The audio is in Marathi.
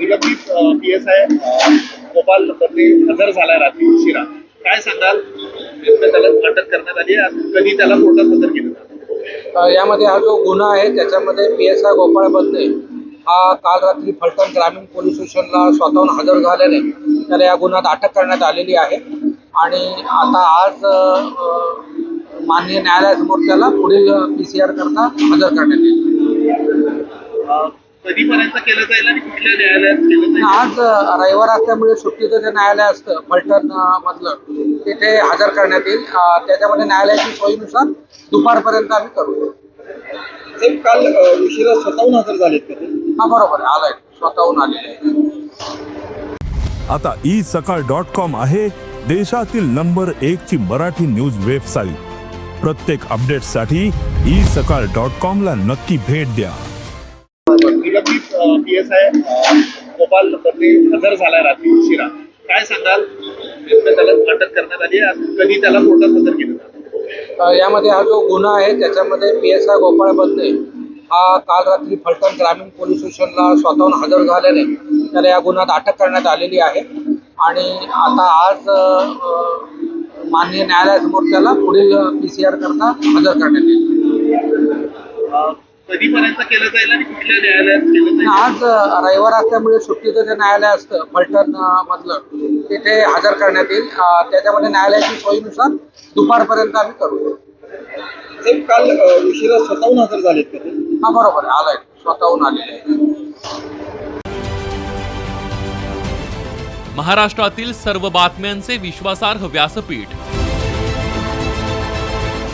निलंबित पी एस आय गोपाल मध्ये हजर झालाय रात्री उशिरा. काय सांगाल? त्याला अटक करण्यात आली कधी त्याला कोर्टात हजर केलं यामध्ये हा जो गुन्हा आहे त्याच्यामध्ये पी एस आय गोपाळ बदले हा काल रात्री फलटण ग्रामीण पोलीस स्टेशनला स्वतःहून हजर झाल्याने त्याला या गुन्ह्यात अटक करण्यात आलेली आहे. आणि आता आज माननीय न्यायालयासमोर त्याला पुढील पी सी आर करता हजर करण्यात येईल. कधीपर्यंत केलं जाईल आणि कुठल्या न्यायालयात केलं आणि जाईल आज रविवार असल्यामुळे सुट्टीचं जे न्यायालय असतं फलटण मधलं तिथे हजर करण्यात येईल. त्याच्यामध्ये न्यायालयाची सोयीनुसार दुपारपर्यंत आम्ही करू. ते काल उशिरा स्वतःहून हजर झालेत का हा बरोबर आहे आलाय. स्वतःहून आलेले आहे आता ई सकाळ डॉट कॉम आहे देशातील नंबर एक ची मराठी न्यूज वेबसाईट. प्रत्येक अपडेटसाठी ई सकाळ डॉट कॉम ला नक्की भेट द्या. पी एस आय गोपाल हजर झालाय रात्री उशिरा. काय सांगाल? त्याला अटक करण्यात आली कधी त्याला कोर्टात हजर केलं यामध्ये हा जो गुन्हा आहे त्याच्यामध्ये पी एस आय गोपाळ बदले हा काल रात्री फलटण ग्रामीण पोलीस स्टेशनला स्वतःहून हजर झाल्याने त्याला या गुन्ह्यात अटक करण्यात आलेली आहे. आणि आता आज माननीय न्यायालयासमोर त्याला पुढील पी सी आर करता हजर करण्यात येईल. कधीपर्यंत केलं जाईल आणि कुठल्या न्यायालयात केलं जाईल? आज रविवार असल्यामुळे सुट्टीचं जे न्यायालय असतं फलटण मधलं. तिथे हजर करण्यात येईल. त्याच्यामध्ये न्यायालयाची सोयीनुसार दुपारपर्यंत आम्ही करू. ते काल उशिरा स्वतःहून हजर झालेत का हा बरोबर आलाय. स्वतःहून आलेले महाराष्ट्रातील सर्व बातम्यांचे विश्वासार्ह व्यासपीठ